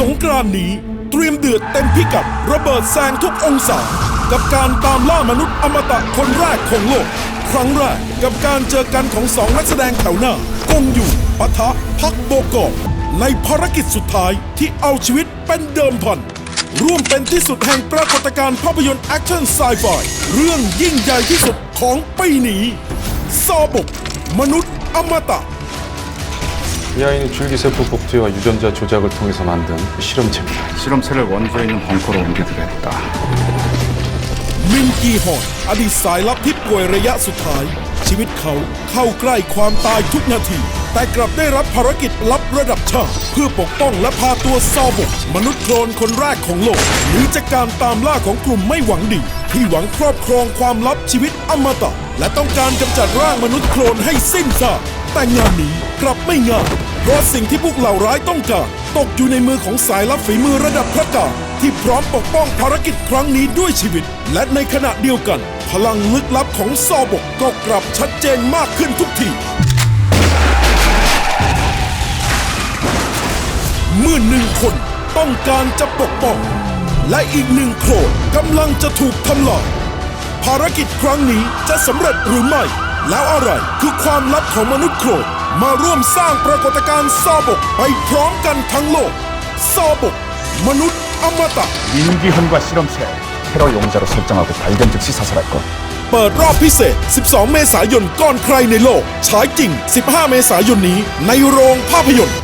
สงกรานนี้เตรียมเดือดเต็มพิกัดระเบิดแซงทุกองศา กับการตามล่ามนุษย์อมตะคนแรกของโลก ครั้งแรกกับการเจอกันของสองนักแสดงแถวหน้ากงอยู่ปะทะพักโบกอบในภารกิจสุดท้ายที่เอาชีวิตเป็นเดิมพัน ร่วมเป็นที่สุดแห่งปรากฏการณ์ภาพยนตร์แอคชั่นไซไฟเรื่องยิ่งใหญ่ที่สุดของปีนี้ซอบก มนุษย์อมตะ 이 아이는 줄기세포 복제와 유전자 조작을 통해서 만든 실험체입니다. 실험체를 원소에 있는 벙커로 옮기기로 했다. มินกีฮอนอดีตสายลับที่ป่วยระยะสุดท้าย ชีวิตเขาเข้าใกล้ความตายทุกนาที แต่กลับได้รับภารกิจลับระดับชาติเพื่อปกป้องและพาตัวซอบก มนุษย์โคลนคนแรกของโลกหนีจากการตามล่าของกลุ่มไม่หวังดี ที่หวังครอบครองความลับชีวิตอมตะ และต้องการกำจัดร่างมนุษย์โคลนให้สิ้นซาก แต่งานนี้กลับไม่ง่ายเพราะสิ่งที่พวกเหล่าร้ายต้องการตกอยู่ในมือของสายลับฝีมือระดับพระกาที่พร้อมปกป้องภารกิจครั้งนี้ด้วยชีวิต และในขณะเดียวกัน พลังลึกลับของซอบกก็กลับชัดเจนมากขึ้นทุกทีเมื่อหนึ่งคนต้องการจะปกป้อง และอีกหนึ่งโครนกำลังจะถูกทำลายภารกิจครั้งนี้จะสำเร็จหรือไม่ แล้วอะไรคือความลับของมนุษย์โครนมาร่วมสร้างปรากฏการณ์ซอบกไปพร้อมกันทั้งโลกซอบก มนุษย์อมตะ 민기현과 실험체 테러 용자로 설정하고 발견 즉시 사살할 것. เปิดรอบพิเศษ 12 เมษายนก่อนใครในโลก ฉายจริง 15 เมษายนนี้ในโรงภาพยนตร์